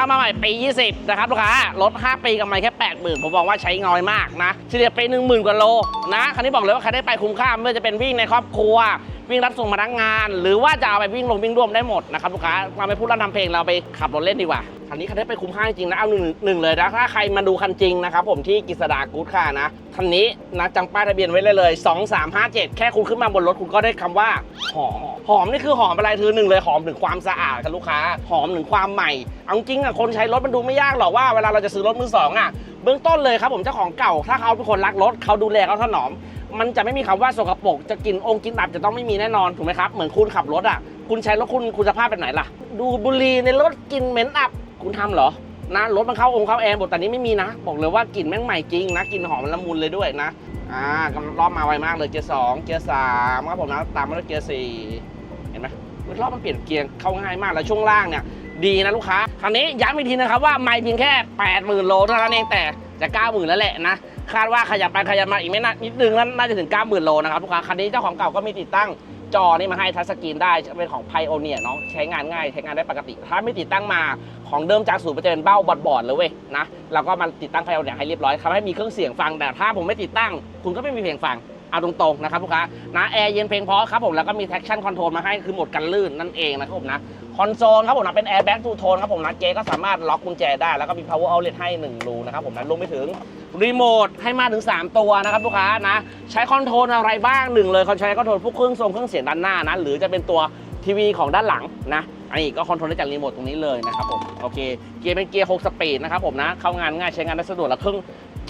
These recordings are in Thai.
เข้ามาใหม่ปี 20 นะครับลูกค้ารถ5ปีกำไรแค่ 80,000 ผมบอกว่าใช้น้อยมากนะเฉลี่ยไป 10,000 กว่าโลนะคันนี้บอกเลยว่าใครได้ไปคุ้มค่าไม่ว่าจะเป็นวิ่งในครอบครัว วิ่งรับส่งพนักงาน หรือว่าจะเอาไปวิ่งลงวิ่งร่วมได้หมดนะครับลูกค้ามาไปพูดแล้วทำเพลงเราไปขับรถเล่นดีกว่าคันนี้คันได้ไปคุ้มค่าจริงๆนะเอาหนึ่งหนึ่งเลยนะถ้าใครมาดูคันจริงนะครับผมที่กิษดากู๊ดค่านะคันนี้นะจังป้ายทะเบียนไว้เลยเลย 2357 แค่คุณขึ้นมาบนรถคุณก็ได้คำว่าหอม หอมนี่คือหอมอะไรคือหนึ่งเลยหอมถึงความสะอาดครับลูกค้า หอมถึงความใหม่ เอาจริงอะคนใช้รถมันดูไม่ยากหรอกว่าเวลาเราจะซื้อรถมือสองอะเบื้องต้นเลยครับผมเจ้าของเก่า ถ้าเขาเป็นคนรักรถเขาดูแลเขาถนอม มันจะไม่มีคำว่าสกปรกจะกินองค์กินอับจะต้องไม่มีแน่นอนถูกไหมครับเหมือนคุณขับรถอะคุณใช้รถคุณคุณสภาพเป็นไหนล่ะ ดูบุหรี่ในรถกลินเหม็นอับคุณทำเหรอนะรถมันเข้าองค์เข้าแอร์หมดแต่นี้ไม่มีนะ บอกเลยว่ากลิ่นแม่งใหม่จริงนะกลิ่นหอมละมุนเลยด้วยนะอ่ารอบมาไวมากเลยเกียร์สองเกียร์สามครับผมนะตามมาด้วยเกียร์สี่ รอบมันเปลี่ยนเกียร์เข้าง่ายมากแล้วช่วงล่างเนี่ยดีนะลูกค้า คราวนี้ย้ำอีกทีนะครับว่าไม่เพียงแค่ 80,000 โลเท่านั้นเองแต่จะ 90,000 แล้วแหละนะ คาดว่าขยับไปขยับมาอีกไม่นานนิดนึงแล้วน่าจะถึง 90,000 โลนะครับลูกค้า คันนี้เจ้าของเก่าก็มีติดตั้งจอนี่มาให้ทัชสกรีนได้เป็นของ Pioneer เนาะใช้งานง่ายใช้งานได้ปกติ ถ้าไม่ติดตั้งมาของเดิมจากศูนย์จะเป็นเบ้าบอดๆเลยเว้ยนะแล้วก็มาติดตั้ง Pioneer ให้เรียบร้อยทำให้มีเครื่องเสียงฟังแต่ถ้าผมไม่ติดตั้ง คุณก็ไม่มีเพลงฟัง เอาตรงๆนะครับลูกค้านะแอร์เย็นเพลงเพราะครับผมแล้วก็มี traction control มาให้คือโหมดกันลื่นนั่นเองนะครับผมนะคอนโซลครับผมนะเป็น airbag two tone ครับผมนะเจก็สามารถล็อกกุญแจได้ แล้วก็มี power outlet ให้ 1 รูนะครับผมนะรวมไปถึงรีโมทให้มาถึง 3 ตัวนะครับลูกค้านะใช้คอนโทรลอะไรบ้างหนึ่งเลยเขาใช้คอนโทรลพวกเครื่องทรงเครื่องเสียงด้านหน้านะหรือจะเป็นตัวทีวีของด้านหลังนะอันนี้ก็คอนโทรลได้จากรีโมทตรงนี้เลยนะครับผมโอเคเกียร์เป็นเกียร์6สปีดนะครับผมนะเข้างานง่ายใช้งานได้สะดวกและเครื่อง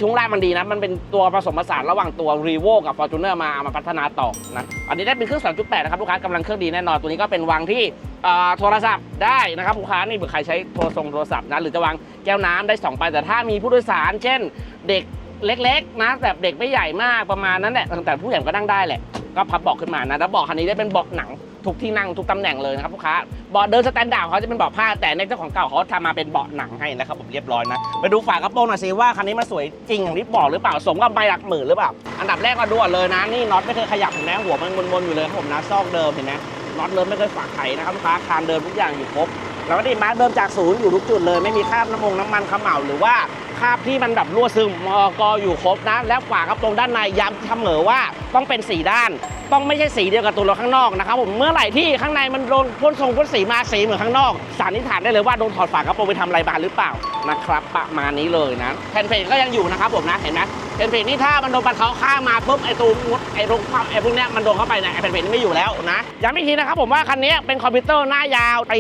ช่วงแรกมันดีนะ มันเป็นตัวผสมผสานระหว่างตัว r e v o กับ Fortuner มาเอามาพัฒนาต่อนะอันนี้ได้เป็นเครื่อง 3.8 นะครับ ลูกค้ากำลังเครื่องดีแน่นอน ตัวนี้ก็เป็นวางที่เอ่อโทรศัพท์ได้นะครับลูกค้านี่เผื่อใครใช้โทรศัพท์โทรศัพท์นะหรือจะวางแก้วน้ำได้2ไปแต่ถ้ามีผู้โดยสาร เช่น เด็กเล็กๆนะแบบเด็กไม่ใหญ่มากประมาณนั้นแหละแต่ผู้ใหญ่ก็นั่งได้แหละก็พับเบาะขึ้นมานะแล้วเบาะคันนี้ได้เป็นเบาะหนัง ทุกที่นั่งทุกตำแหน่งเลยนะครับลูกค้าเบาะเดินสแตนดาร์ดเขาจะเป็นเบาะผ้าแต่ในเจ้าของเก่าเขาทำมาเป็นเบาะหนังให้นะครับผมเรียบร้อยนะไปดูฝากระโปรงหน่อยสิว่าคันนี้มันสวยจริงอย่างที่บอกหรือเปล่าสมกับใบหลักหมื่นหรือเปล่าอันดับแรกก็ดูก่อนเลยนะนี่น็อตไม่เคยขยับเห็นไหมหัวมันวนๆอยู่เลยครับผมนะซอกเดิมเห็นไหมน็อตเดิมไม่เคยฝากไขนะครับลูกค้าคานเดิมทุกอย่างอยู่ครบแล้วก็ดีมาร์กเดิมจากศูนย์อยู่ทุกจุดเลย ไม่มีคราบน้ำมงน้ำมันเขม่าหรือว่าคราบที่มันแบบรั่วซึมมอกออยู่ครบนะ แล้วฝากระโปรงด้านในย้ำเสมอว่าต้องเป็นสีด้าน ต้องไม่ใช่สีเดียวกับตัวรถข้างนอกนะครับผมเมื่อไหร่ที่ข้างในมันโดนพ่นทรงพ่นสีมาสีเหมือนข้างนอกสันนิษฐานได้เลยว่าโดนถอดฝากระโปรงไปทำอะไรมาหรือเปล่านะครับประมาณนี้เลยนะแผ่นเพลงก็ยังอยู่นะครับผมนะเห็นไหม แผ่นเพลงนี่ถ้ามันโดนปัดเขาข้ามมาปุ๊บไอตัวมุดไอ้ตรงความไอพวกเนี้ยมันโดนเข้าไปเนี่ยไอ้แผ่นเพลงนี่ไม่อยู่แล้วนะย้ำอีกทีนะครับผมว่าคันนี้เป็นคอมพิวเตอร์หน้ายาวปี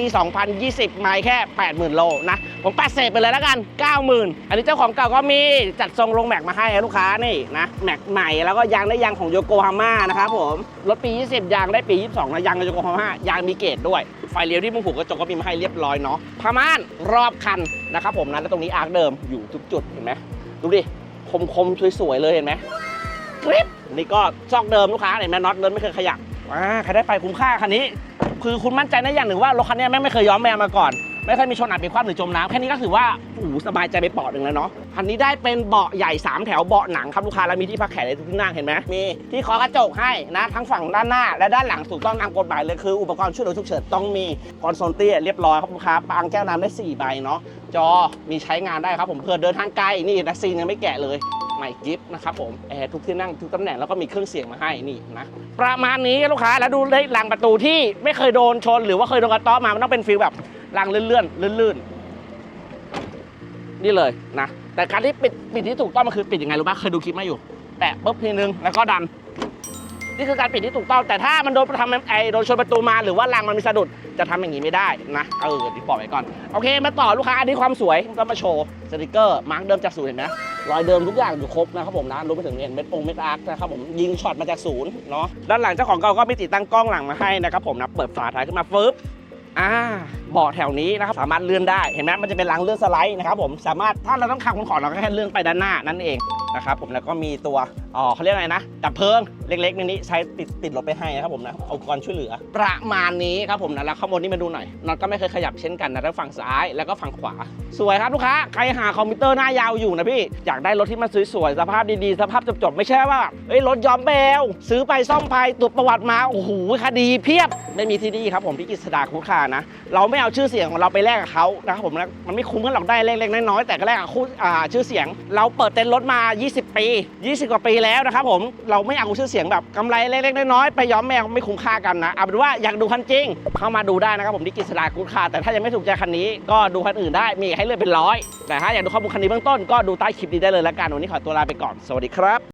2020ไม่แค่ 80,000 โลนะผมปัดเศษไปเลยแล้วกัน 90,000 อันนี้เจ้าของเก่าก็มีจัดทรงลงแม็กมาให้ลูกค้านี่นะแม็กใหม่แล้วก็ยางได้ยางของโยโกฮาม่านะครับผมรถปี 20 ยางได้ปี 22นะยางโยโกฮาม่ายางมีเกรดด้วยไฟเลี้ยวที่มุงผูกกระจกก็มีมาให้เรียบร้อยเนาะผ้าม่านรอบคันนะครับผมนะแล้วตรงนี้อาร์คเดิมอยู่ทุกจุดเห็นไหมดูดิ คมๆสวยๆเลยเห็นไหมกริปนี่ก็ซอกเดิมลูกค้าเห็นไหมน็อตเดิมไม่เคยขยับอ่าใครได้ไปคุ้มค่าคันนี้ คือคุณมั่นใจในอย่างหนึ่งว่ารถคันนี้แม่งไม่เคยย้อมแมวมาก่อน ไม่เคยมีชนอัดเป็นคว่ำหรือจมน้ำแค่นี้ก็ถือว่าโอ้โหสบายใจไปเปอดหนึ่งแล้วเนาะคันนี้ได้เป็นเบาะใหญ่ 3 แถวเบาะหนังครับลูกค้าแล้วมีที่พักแขนในทุกที่นั่งเห็นไหมมีที่เคอกระจกให้นะทั้งฝั่งด้านหน้า และด้านหลังถูกต้องตามกฎหมายเลยคืออุปกรณ์ช่วยเหลือฉุกเฉินต้องมีคอนโซลเตี้ยเรียบร้อยครับลูกค้าปางแก้วน้ำได้4ใบเนาะจอมีใช้งานได้ครับผมเพื่อเดินทางไกลนี่นักซีนยังไม่แกะเลยใหม่กิฟต์นะครับผมแอร์ทุกที่นั่งทุกตำแหน่งแล้วก็มีเครื่องเสียงมาให้นี่นะประมาณนี้ลูกค้าแล้วดูได้รางประตูที่ไม่เคยโดนชน หรือว่าเคยโดนกระต๊อบมามันต้องเป็นฟีลแบบ รางเลื่อนๆลื่นๆนี่เลยนะ แต่การที่ปิดปิดที่ถูกต้องมันคือปิดยังไงรู้ป่ะเคยดูคลิปมาอยู่ แตะปุ๊บทีนึงแล้วก็ดัน นี่คือการปิดที่ถูกต้อง แต่ถ้ามันโดนทำไอโดนชนประตูมาหรือว่ารางมันมีสะดุดจะทำอย่างนี้ไม่ได้นะเออที่บอกไว้ก่อนโอเค มาต่อลูกค้าอันนี้ความสวยก็มาโชว์สติกเกอร์มาร์กเดิมจากศูนย์เห็นไหมรอยเดิมทุกอย่างอยู่ครบนะครับผมนะรวมไปถึงเห็นเม็ดองเม็ดอาร์คนะครับผมยิงช็อตมาจากศูนย์เนาะด้านหลังเจ้าของเก่าก็มีติดตั้งกล้องหลังมาให้นะครับผมนะเปิดฝาท้ายขึ้นมาฟึบอ่า เบาะแถวนี้นะครับสามารถเลื่อนได้เห็นไหมมันจะเป็นรางเลื่อนสไลด์นะครับผมสามารถถ้าเราต้องขับคนขอเราก็แค่เลื่อนไปด้านหน้านั่นเองนะครับผมแล้วก็มีตัวอ๋อเขาเรียกอะไรนะดับเพลิงเล็กๆในนี้ใช้ติดติดรถไปให้นะครับผมนะอุปกรณ์ช่วยเหลือ ประมาณนี้ครับผมนะแล้วข้างบนนี่มาดูหน่อยน็อตก็ไม่เคยขยับเช่นกันนะทั้งฝั่งซ้ายแล้วก็ฝั่งขวา สวยครับลูกค้าใครหาคอมพิวเตอร์หน้ายาวอยู่นะพี่อยากได้รถที่มันสวยๆสภาพดีๆสภาพจบๆไม่ใช่ว่าเอ้ยรถย้อมแบวซื้อไปซ่อมไปตรวจประวัติมาโอ้โหคดีเพียบไม่มีที่นี่ครับผมที่กิษดาคุ้คานะ เราไม่เอาชื่อเสียงของเราไปแลกกับเขานะครับผมนะมันไม่คุ้มกันหรอกได้เล็กๆน้อยๆแต่ก็แลกกับคู่อ่าชื่อเสียง เราเปิดเต็นท์รถมา 20 ปี 20 กว่าปีแล้วนะครับผมเราไม่เอาชื่อเสียงแบบกำไรเล็กๆน้อยๆไปย้อมแมวไม่คุ้มค่ากันนะเอาเป็นว่าอยากดูคันจริง เข้ามาดูได้นะครับผมที่กิษดาคุ้คาแต่ถ้ายังไม่ถูกใจคันนี้ก็ดูคันอื่นได้มีให้เลือกเป็นร้อยแต่ถ้าอยากดูข้อมูลคันนี้เบื้องต้นก็ดูใต้คลิปนี้ได้เลยละกันวันนี้ขอตัวลาไปก่อนสวัสดีครับ